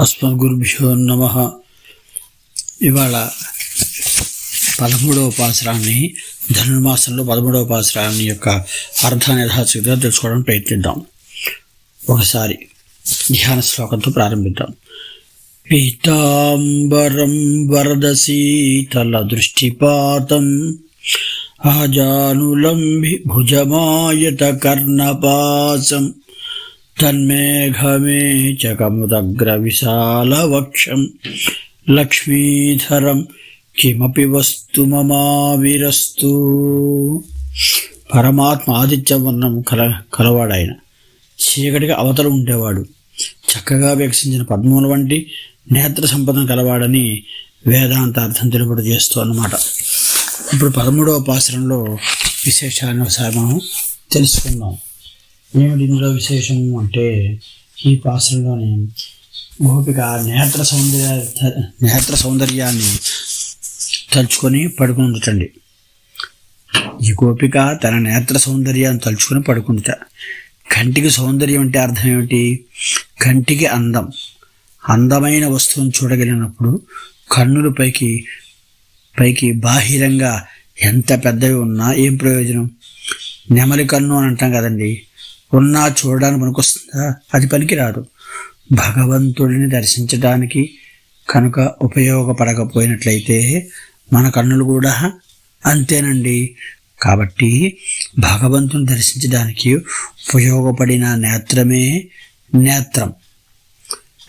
అస్మద్గురుభ్యో నమ. ఇవాళ పదమూడవ పాసరాన్ని ధనుర్మాసంలో పదమూడవ పాసరాన్ని యొక్క అర్థాన్ని యథాశక్తిగా తెలుసుకోవడానికి ప్రయత్నిద్దాం. ఒకసారి ధ్యాన శ్లోకంతో ప్రారంభిద్దాం. పీతాంబరం వరదశీతల దృష్టిపాతం ఆజానులంబి భుజమాయత కర్ణపాసం తన్మేఘమే తన్మేఘమేచకముదగ్రవిశాలవక్షం లక్ష్మీధరం కిమపి వస్తు మమావిరస్తు పరమాత్మ ఆదిత్యవర్ణం కల కలవాడాయన చీకటిగా అవతల ఉండేవాడు చక్కగా వికసించిన పద్మముల వంటి నేత్ర సంపదను కలవాడని వేదాంత అర్థం తెలుపుడు చేస్తూ అన్నమాట. ఇప్పుడు పదమూడవ పాసరంలో విశేషాన్ని ఒకసారి మనం తెలుసుకుందాం. ఏమిటి ఇందులో విశేషం అంటే ఈ పాసరంలోని గోపిక నేత్ర సౌందర్య నేత్ర సౌందర్యాన్ని తలుచుకొని పడుకుని ఉండటండి ఈ గోపిక తన నేత్ర సౌందర్యాన్ని తలుచుకొని పడుకుంట. కంటికి సౌందర్యం అంటే అర్థం ఏమిటి? కంటికి అందం. అందమైన వస్తువును చూడగలిగినప్పుడు కన్నులు పైకి పైకి బాహిరంగా ఎంత పెద్దవి ఉన్నా ఏం ప్రయోజనం? నెమలి కన్ను అని అంటాం కదండి. ఉన్నా చూడడానికి పనికొస్తుందా అది పనికిరాదు. భగవంతుడిని దర్శించడానికి కనుక ఉపయోగపడకపోయినట్లయితే మన కన్నులు కూడా అంతేనండి. కాబట్టి భగవంతుని దర్శించడానికి ఉపయోగపడిన నేత్రమే నేత్రం.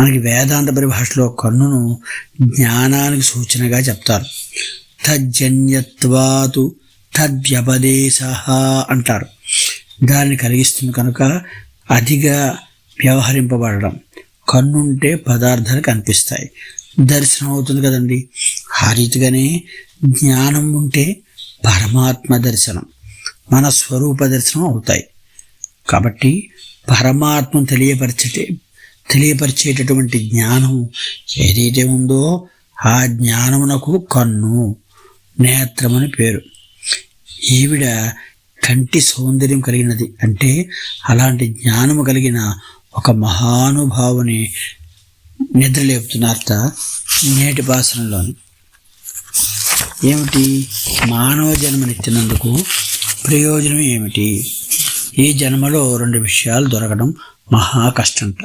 మనకి వేదాంత పరిభాషలో కన్నును జ్ఞానానికి సూచనగా చెప్తారు. తజ్జన్యత్వాతు తద్వ్యపదేశ అంటారు. దాన్ని కలిగిస్తుంది కనుక అతిగా వ్యవహరింపబడడం. కన్నుంటే పదార్థాలు కనిపిస్తాయి. దర్శనం అవుతుంది కదండి. ఆ రీతిగానే జ్ఞానం ఉంటే పరమాత్మ దర్శనం మన స్వరూప దర్శనం అవుతాయి. కాబట్టి పరమాత్మను తెలియపరిచే తెలియపరిచేటటువంటి జ్ఞానం ఏదైతే ఉందో ఆ జ్ఞానమునకు కన్ను నేత్రమని పేరు. ఈవిడ కంటి సౌందర్యం కలిగినది అంటే అలాంటి జ్ఞానము కలిగిన ఒక మహానుభావుని నిద్రలేపుతున్నారట నేటి భాషణలోని. ఏమిటి? మానవ జన్మనిచ్చినందుకు ప్రయోజనం ఏమిటి? ఈ జన్మలో రెండు విషయాలు దొరకడం మహా కష్టంట.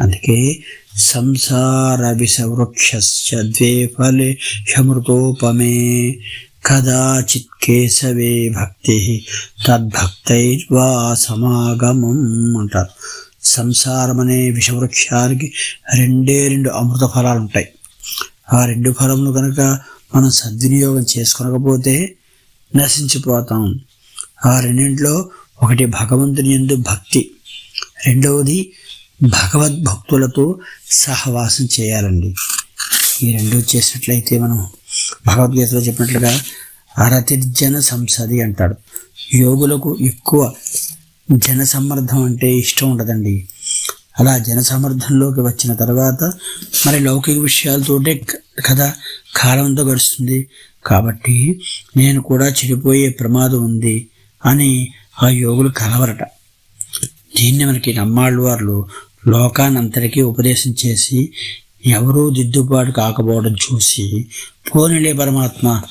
అందుకే సంసార విషవృక్షస్య ద్వే ఫలే శమృతోపమే కదాచిత్ కేశవే భక్తి తద్భక్తైర్వా సమాగమం అంటారు సంసారం అనే విషవృక్షానికి రెండే రెండు అమృత ఫలాలు ఉంటాయి. ఆ రెండు ఫలములు కనుక మనం సద్వినియోగం చేసుకోకపోతే నశించిపోతాం. ఆ రెండింటిలో ఒకటి భగవంతుని ఎందు భక్తి రెండవది భగవద్భక్తులతో సహవాసం చేయాలండి. ఈ రెండు చేసినట్లయితే మనం భగవద్గీతలో చెప్పినట్లుగా అరతిర్జన సంసది అంటాడు. యోగులకు ఎక్కువ జన అంటే ఇష్టం ఉండదండి. అలా జనసమర్థంలోకి వచ్చిన తర్వాత మరి లౌకిక విషయాలతోటే కదా కాలంతో గడుస్తుంది. కాబట్టి నేను కూడా చెడిపోయే ప్రమాదం ఉంది అని ఆ యోగులు కలవరట. దీన్ని మనకి నమ్మాళ్ళు వారు లోకానంతరికీ ఉపదేశం చేసి ఎవరూ దిద్దుబాటు కాకపోవడం చూసి పోనిలే పరమాత్మ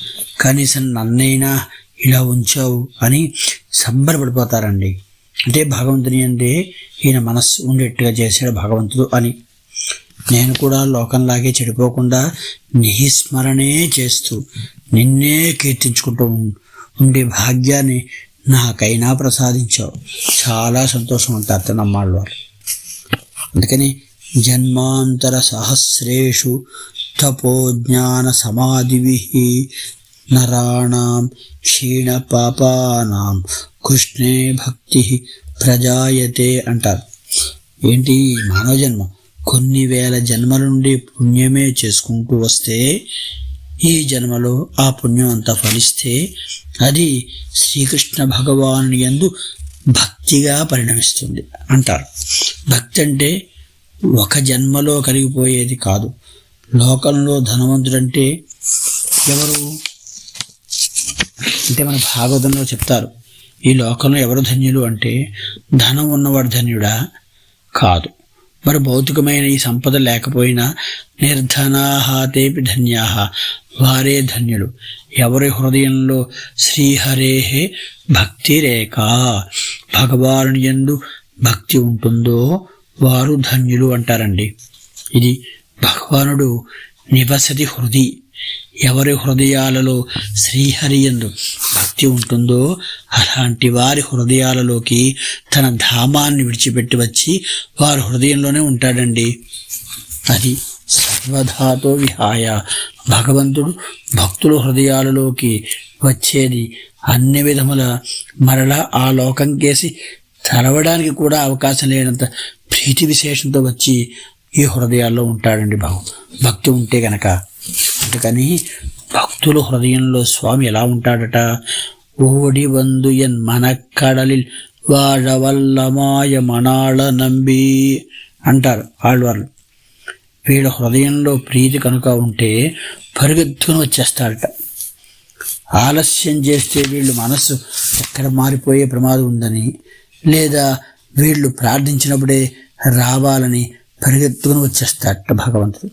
కనీసం నన్నైనా ఇలా ఉంచావు అని సంబరపడిపోతారండి. అంటే భగవంతుని అంటే ఈయన మనస్సు ఉండేట్టుగా చేశాడు భగవంతుడు అని. నేను కూడా లోకంలాగే చెడిపోకుండా నిస్మరణే చేస్తూ నిన్నే కీర్తించుకుంటూ ఉండే భాగ్యాన్ని నాకైనా ప్రసాదించావు. చాలా సంతోషం ఉంటారు నమ్మాళ్ళు వారు అందుకని జన్మాంతర సహస్రేషు తపోజ్ఞాన సమాధివి నరాణం క్షీణ పాపానాం కృష్ణే భక్తి ప్రజాయతే అంటారు. ఏంటి మానవ జన్మ కొన్ని వేల జన్మల నుండి పుణ్యమే చేసుకుంటూ వస్తే ఈ జన్మలో ఆ పుణ్యం అంతా ఫలిస్తే అది శ్రీకృష్ణ భగవాను ఎందు భక్తిగా పరిణమిస్తుంది అంటారు. భక్తి అంటే ఒక జన్మలో కలిగిపోయేది కాదు. లోకంలో ధనవంతుడంటే ఎవరు? అంటే మన భాగవతంలో చెప్తారు ఈ లోకంలో ఎవరు ధన్యులు అంటే ధనం ఉన్నవాడు ధన్యుడా కాదు. మరి భౌతికమైన ఈ సంపద లేకపోయినా నిర్ధనాహాతేపి ధన్యాహ వారే ధన్యులు. ఎవరి హృదయంలో శ్రీహరేహే భక్తి రేఖ భగవాను ఎందు భక్తి ఉంటుందో వారు ధన్యులు అంటారండి. ఇది భగవానుడు నివసతి హృది. ఎవరి హృదయాలలో శ్రీహరి ఎందు భక్తి ఉంటుందో అలాంటి వారి హృదయాలలోకి తన ధామాన్ని విడిచిపెట్టి వచ్చి వారి హృదయంలోనే ఉంటాడండి. అది సర్వధాతో విహాయ. భగవంతుడు భక్తుల హృదయాలలోకి వచ్చేది అన్ని విధముల మరలా ఆ లోకం కేసి తలవడానికి కూడా అవకాశం లేనంత ప్రీతి విశేషంతో వచ్చి ఈ హృదయాల్లో ఉంటాడండి బాబు. భక్తి ఉంటే గనక. అందుకని భక్తుల హృదయంలో స్వామి ఎలా ఉంటాడట? ఓడి వందు ఎన్ మనక్కడలిల్ వాడవల్లమాయ మనాళ నంబి అంటారు ఆళ్వార్లు. వీళ్ళ హృదయంలో ప్రీతి కనుక ఉంటే పరుగెత్తుకుని వచ్చేస్తారట. ఆలస్యం చేస్తే వీళ్ళు మనస్సు ఎక్కడ మారిపోయే ప్రమాదం ఉందని లేదా వీళ్ళు ప్రార్థించినప్పుడే రావాలని పరిగెత్తుకుని వచ్చేస్తాడట భగవంతుడు.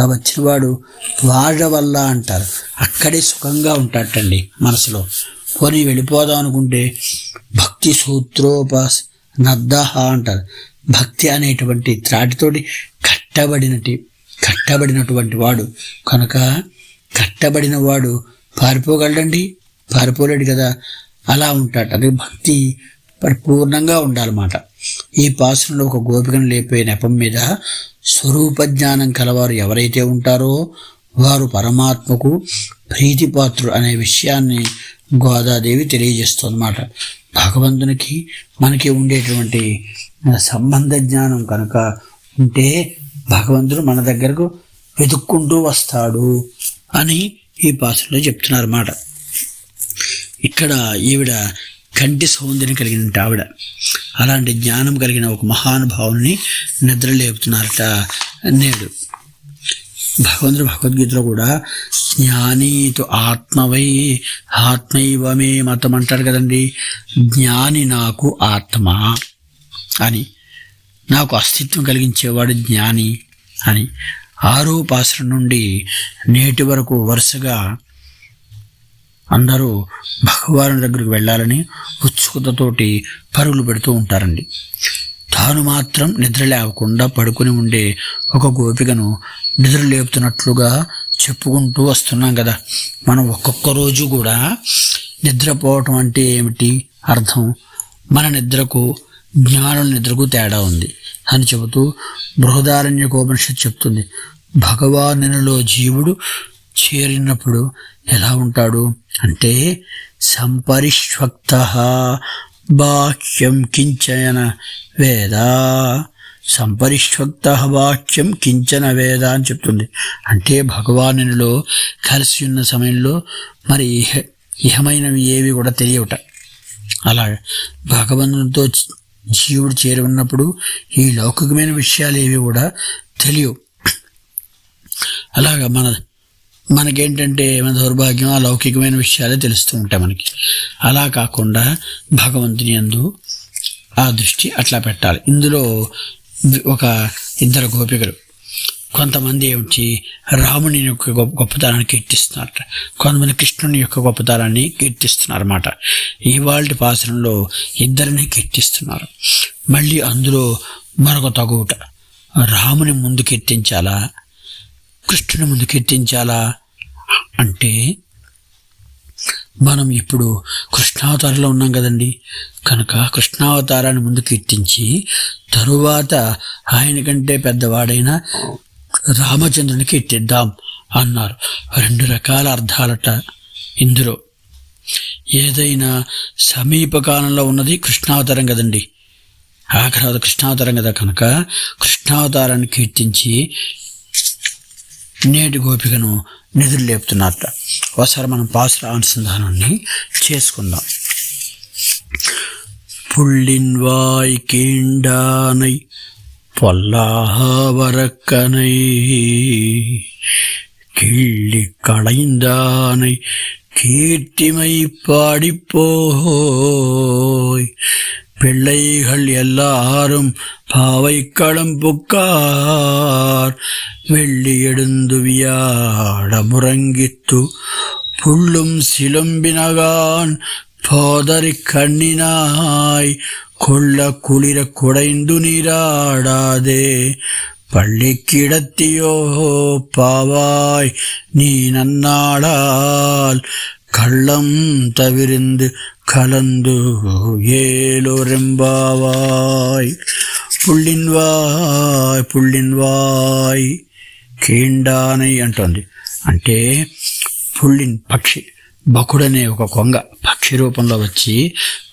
ఆ వచ్చినవాడు వాడ వల్ల అంటారు. అక్కడే సుఖంగా ఉంటాడటండి మనసులో. పోనీ వెళ్ళిపోదాం అనుకుంటే భక్తి సూత్రోపాస్ నద్దహ అంటారు. భక్తి అనేటువంటి త్రాటితోటి కట్టబడినటి కట్టబడినటువంటి వాడు. కనుక కట్టబడిన వాడు పారిపోగలడండి. పారిపోలేడు కదా. అలా ఉంటాడు. అదే భక్తి పరిపూర్ణంగా ఉండాలన్నమాట. ఈ పాసనలో ఒక గోపికను లేపే నెపం మీద స్వరూప జ్ఞానం కలవారు ఎవరైతే ఉంటారో వారు పరమాత్మకు ప్రీతిపాత్రుడు అనే విషయాన్ని గోదాదేవి తెలియజేస్తుందన్నమాట. భగవంతునికి మనకి ఉండేటువంటి సంబంధ జ్ఞానం కనుక ఉంటే భగవంతుడు మన దగ్గరకు వెతుక్కుంటూ వస్తాడు అని ఈ పాసంలో చెప్తున్నారు అన్నమాట ఇక్కడ ఈవిడ కంటి సౌందర్యం కలిగిన ఆవిడ. అలాంటి జ్ఞానం కలిగిన ఒక మహానుభావుని నిద్రలేపుతున్నారట నేడు. భగవంతుడు భగవద్గీతలో కూడా జ్ఞానీతో ఆత్మవై ఆత్మైవమే మతం అంటాడు కదండి. జ్ఞాని నాకు ఆత్మ అని. నాకు అస్తిత్వం కలిగించేవాడు జ్ఞాని అని. ఆరోపాసన నుండి నేటి వరకు వరుసగా అందరూ భగవాను దగ్గరికి వెళ్ళాలని ఉత్సుకతతోటి పరుగులు పెడుతూ ఉంటారండి. తాను మాత్రం నిద్ర లేవకుండా పడుకుని ఉండే ఒక గోపికను నిద్ర లేపుతున్నట్లుగా చెప్పుకుంటూ వస్తున్నాం కదా. మనం ఒక్కొక్క రోజు కూడా నిద్రపోవటం అంటే ఏమిటి అర్థం? మన నిద్రకు జ్ఞానం నిద్రకు తేడా ఉంది అని చెబుతూ బృహదారణ్యకోపనిషత్ చెప్తుంది. భగవానులో జీవుడు చేరినప్పుడు ఎలా ఉంటాడు? అంటే సంపరిష్వక్త బాహ్యం కించన వేద. సంపరిష్వక్త వాక్యం కించన వేద అని చెప్తుంది. అంటే భగవానునిలో కలిసి ఉన్న సమయంలో మరి ఇహ ఇహమైనవి ఏవి కూడా తెలియవుట. అలా భగవంతునితో జీవుడు చేరి ఉన్నప్పుడు ఈ లౌకికమైన విషయాలు ఏవి కూడా తెలియవు. అలాగా మన మనకేంటంటే మన దౌర్భాగ్యం ఆ లౌకికమైన విషయాలే తెలుస్తూ ఉంటాయి మనకి. అలా కాకుండా భగవంతుని అందు ఆ దృష్టి అట్లా పెట్టాలి. ఇందులో ఒక ఇద్దరు గోపికలు. కొంతమంది ఏమిటి రాముని యొక్క గొప్ప గొప్పతనాన్ని కీర్తిస్తున్నారట. కొంతమంది కృష్ణుని యొక్క గొప్పతనాన్ని కీర్తిస్తున్నారన్నమాట. ఇవాళ పాసనంలో ఇద్దరిని కీర్తిస్తున్నారు. మళ్ళీ అందులో మరొక తగుట రాముని ముందు కీర్తించాలా? కృష్ణుని ముందు కీర్తించాలా? అంటే మనం ఇప్పుడు కృష్ణావతారంలో ఉన్నాం కదండి. కనుక కృష్ణావతారాన్ని ముందు కీర్తించి తరువాత ఆయన కంటే పెద్దవాడైన రామచంద్రుని కీర్తిద్దాం అన్నారు. రెండు రకాల అర్థాలట ఇందులో. ఏదైనా సమీపకాలంలో ఉన్నది కృష్ణావతారం కదండి. ఆఖరావత కృష్ణావతారం కదా కనుక కృష్ణావతారాన్ని కీర్తించి నేటి గోపికను నిధులు లేపుతున్నారట ఒకసారి మనం పాసుల అనుసంధానాన్ని చేసుకుందాం புள்ளின்வாய் கீண்டானை பொல்லாவரக்கனை கிள்ளி களைந்தானை கீர்த்திமை பாடிப்போய் பிள்ளைகள் எல்லாரும் பாவைக்களம் புக்கார். வெள்ளி எடுந்து வியாட முறங்கித்து புள்ளும் சிலம்பினகான் போதறி கண்ணினாய். கொள்ள குளிர குடைந்து நீராடாதே. பள்ளிக்கிடத்தியோ பாவாய் நீ நன்னாளால் கள்ளம் தவிர்ந்து கலந்து ஏலோரெம்பாவாய் పుల్లిన్ వాయ్ పుల్లిన్ వాయ్ కీండానై అంటోంది అంటే పుల్లిన్ పక్షి బకుడనే ఒక కొంగ పక్షి రూపంలో వచ్చి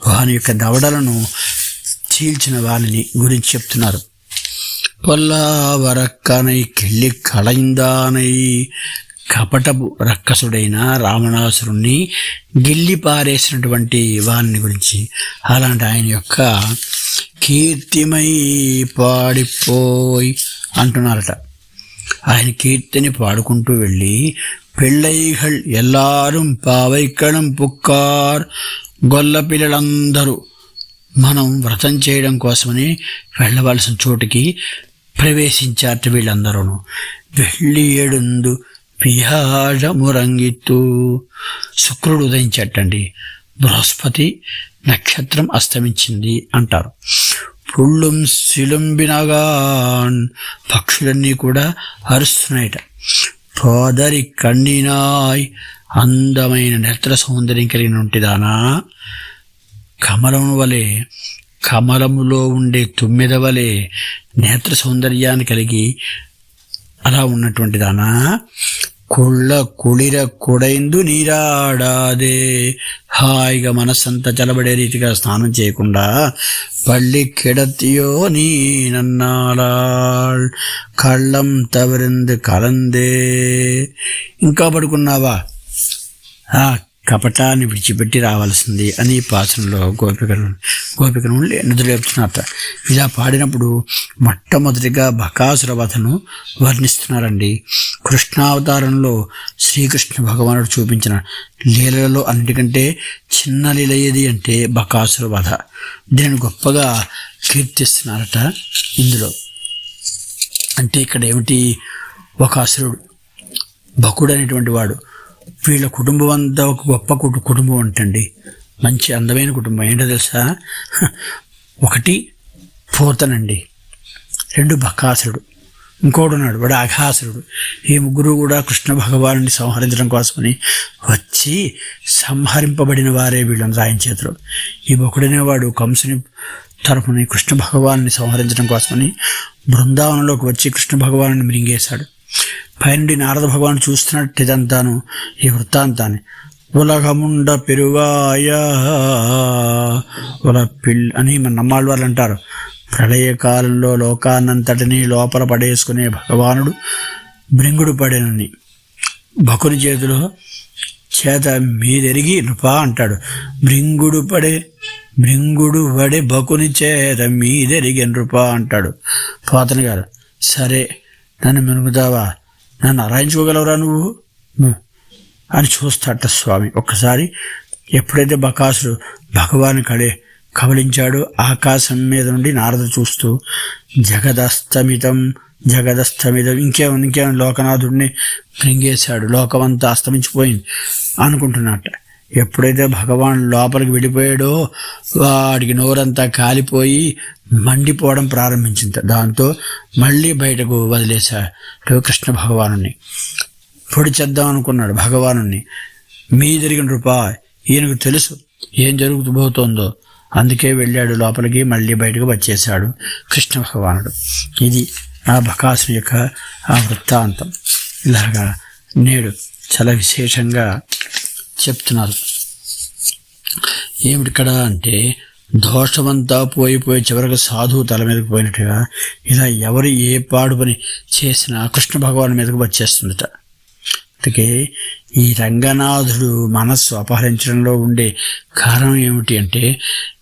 వాని యొక్క దవడలను చీల్చిన వానిని గురించి చెప్తున్నారు పొల్లవరక్కనై కెళ్ళి కళయిందానై కపటపు రక్కసుడైన రావణాసురుణ్ణి గిల్లి పారేసినటువంటి వారిని గురించి అలాంటి ఆయన యొక్క కీర్తిమై పాడిపోయి అంటున్నారట. ఆయన కీర్తిని పాడుకుంటూ వెళ్ళి పిళ్ళైகள் ఎల్లారం పావైక్కడం పుక్కార్ గొల్ల పిల్లలందరూ మనం వ్రతం చేయడం కోసమని వెళ్ళవలసిన చోటుకి ప్రవేశించారట వీళ్ళందరూ వెళ్ళి ఏడుందు విహాజమురంగిత్తు శుక్రుడు ఉదయించటండి. బృహస్పతి నక్షత్రం అస్తమించింది అంటారు. పుళ్ళుం సిలుంబినగాన్ పక్షులన్నీ కూడా అరుస్తున్నాయట. పోదరి కన్నీనాయ్ అందమైన నేత్ర సౌందర్యం కలిగిన ఉంటిదానా కమలము వలె కమలములో ఉండే తుమ్మెద వలె నేత్ర సౌందర్యాన్ని కలిగి అలా ఉన్నటువంటి దానా? కుళ్ళ కుళిర కుడైందు నీరాడాదే. హాయిగా మనస్సంతా చలబడే రీతిగా స్నానం చేయకుండా పళ్ళి కెడతియో నీ నన్నాళాళ్ కళ్ళం తవరింది కలందే. ఇంకా పడుకున్నావా? కపటాన్ని విడిచిపెట్టి రావాల్సింది అని పాత్రలో గోపికను గోపికను నిద్రలేపుతున్నట్ట ఇలా పాడినప్పుడు మొట్టమొదటిగా బకాసుర వధను వర్ణిస్తున్నారండి. కృష్ణావతారంలో శ్రీకృష్ణ భగవానుడు చూపించిన లీలలలో అన్నిటికంటే చిన్న లీల ఏది అంటే బకాసుర వధ. దీనిని గొప్పగా కీర్తిస్తున్నారట ఇందులో. అంటే ఇక్కడ ఏమిటి? ఒక అసురుడు బకుడు అనేటువంటి వాడు. వీళ్ళ కుటుంబం అంతా ఒక గొప్ప కుటు కుటుంబం అంటండి. మంచి అందమైన కుటుంబం. ఏంటో తెలుసా? ఒకటి పోతనండి. రెండు బకాసురుడు. ఇంకోడు ఉన్నాడు వాడు అఘాసురుడు ఈ ముగ్గురు కూడా కృష్ణ భగవాను సంహరించడం కోసమని వచ్చి సంహరింపబడిన వారే వీళ్ళని రాయం చేతులు. ఈ వాడు కంసుని తరపుని కృష్ణ భగవాన్ని సంహరించడం కోసమని బృందావనంలోకి వచ్చి కృష్ణ భగవాను మిరింగేశాడు పైనుండి నారద భగవాన్ చూస్తున్నట్టు ఇదంతాను ఈ వృత్తాంతాన్ని. ఉలగముండ పెరువాయ ఉల పిల్ అని మన నమ్మాళ్ళ వాళ్ళు అంటారు. ప్రళయకాలంలో లోకాన్నంతటినీ లోపల పడేసుకునే భగవానుడు భృంగుడు పడేనని. భకుని చేతిలో చేత మీదెరిగి నృపా అంటాడు. భృంగుడు పడే భృంగుడు పడే భకుని చేత మీదెరిగి నృపా అంటాడు. పోతన గారు సరే నన్ను మెనుగుతావా నన్ను అరాయించుకోగలవురా నువ్వు? అని చూస్తాట స్వామి. ఒక్కసారి ఎప్పుడైతే బకాసుడు భగవాన్ కడే కబలించాడో ఆకాశం మీద నుండి నారద చూస్తూ జగదస్తమితం జగదస్తమితం ఇంకేముంది ఇంకేం లోకనాథుడిని మృంగేశాడు లోకమంతా అస్తమించిపోయింది అనుకుంటున్నట్ట ఎప్పుడైతే భగవాన్ లోపలికి వెళ్ళిపోయాడో వాడికి నోరంతా కాలిపోయి మండిపోవడం ప్రారంభించింది. దాంతో మళ్ళీ బయటకు వదిలేశాడు కృష్ణ భగవాను పొడి చేద్దాం అనుకున్నాడు భగవాను మీ జరిగిన రూపా ఈయనకు తెలుసు ఏం జరుగుతుబోతోందో అందుకే వెళ్ళాడు లోపలికి మళ్ళీ బయటకు వచ్చేశాడు కృష్ణ భగవానుడు. ఇది ఆ బకాసు యొక్క ఆ వృత్తాంతం. ఇలాగా నేడు చాలా విశేషంగా చెప్తున్నారు. ఏమిటిక్కడ అంటే దోషమంతా పోయిపోయి చివరికి సాధువు తల మీదకి పోయినట్టుగా ఇలా ఎవరు ఏ పాడు పని చేసినా కృష్ణ భగవాన్ మీదకి వచ్చేస్తుందట. అందుకే ఈ రంగనాథుడు మనస్సు అపహరించడంలో ఉండే కారణం ఏమిటి అంటే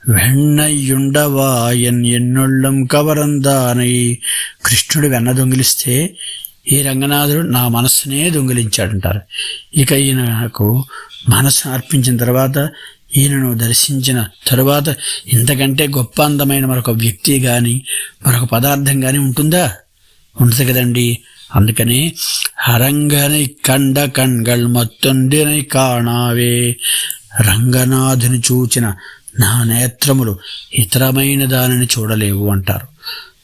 వెన్నయ్యుండవాయన్ ఎన్నొళ్ళం కవరందానై కృష్ణుడు వెన్న దొంగిలిస్తే ఈ రంగనాథుడు నా మనస్సునే దొంగిలించాడంటారు. ఇక ఈయనకు మనస్సును అర్పించిన తర్వాత ఈయనను దర్శించిన తరువాత ఇంతకంటే గొప్ప అందమైన మరొక వ్యక్తి కానీ మరొక పదార్థం కానీ ఉంటుందా? ఉండదు కదండి. అందుకని హరంగనై కండ కణ్గల్ మత్తుండినై కాణావే. రంగనాథుని చూచిన నా నేత్రములు ఇతరమైన దానిని చూడలేవు అంటారు.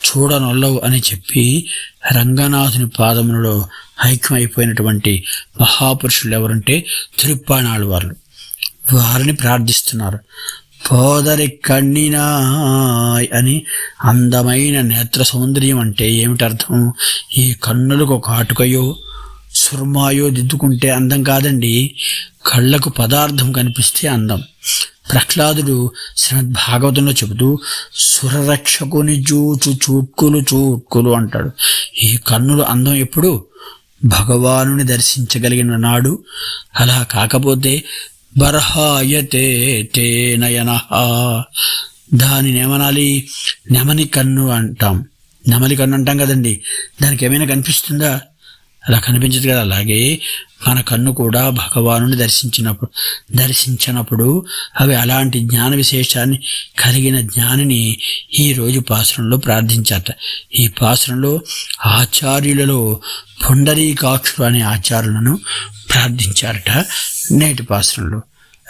చూడనొల్లవు అని చెప్పి రంగనాథుని పాదములలో ఐక్యమైపోయినటువంటి మహాపురుషులు ఎవరంటే తిరుప్పాణాళ్ళు వాళ్ళు వారిని ప్రార్థిస్తున్నారు. పోదరి కണ്ണിనాయ్ అని అందమైన నేత్ర సౌందర్యం అంటే ఏమిటి అర్థం ఈ కన్నులకు కాటుకయో సుర్మాయో దిద్దుకుంటే అందం కాదండి. కళ్ళకు పదార్థం కనిపిస్తే అందం. ప్రహ్లాదుడు శ్రీమద్భాగవతంలో చెబుతూ సురరక్షకుని చూచు చూట్కులు చూట్కులు అంటాడు. ఈ కన్నులు అందం ఎప్పుడు భగవానుని దర్శించగలిగిన నాడు అలా కాకపోతే బర్హాయతే తే నయన దానిని ఏమనాలి? నెమలి కన్ను అంటాం. నెమలి కన్ను అంటాం కదండి. దానికి ఏమైనా కనిపిస్తుందా? అలా కనిపించదు కదా. అలాగే మన కన్ను కూడా భగవానుని దర్శించినప్పుడు దర్శించినప్పుడు అవి అలాంటి జ్ఞాన విశేషాన్ని కలిగిన జ్ఞానిని ఈ రోజు ప్రార్థించాట ప్రార్థించారట. ఈ పాసురంలో ఆచార్యులలో పుండరీకాక్షుడు అనే ఆచార్యులను ప్రార్థించారట నేటి పాసురంలో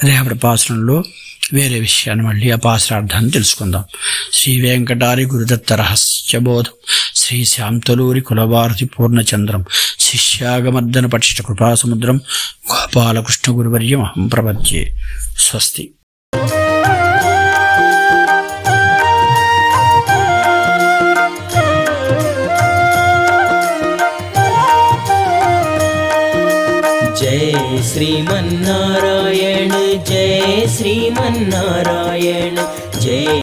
రేపటి పాసురంలో వేరే విషయాన్ని మళ్ళీ ఆ పాశ్రార్థాన్ని తెలుసుకుందాం. శ్రీ వెంకటారి గురుదత్త రహస్యబోధం శ్రీ శాంతలూరి కులవారతి పూర్ణచంద్రం శిష్యాగమర్దన పటిష్ట కృపాసముద్రం గోపాలకృష్ణ గురువర్యం అహం ప్రపద్యే స్వస్తి जय श्रीमन्नारायण जय श्रीमन्नारायण जय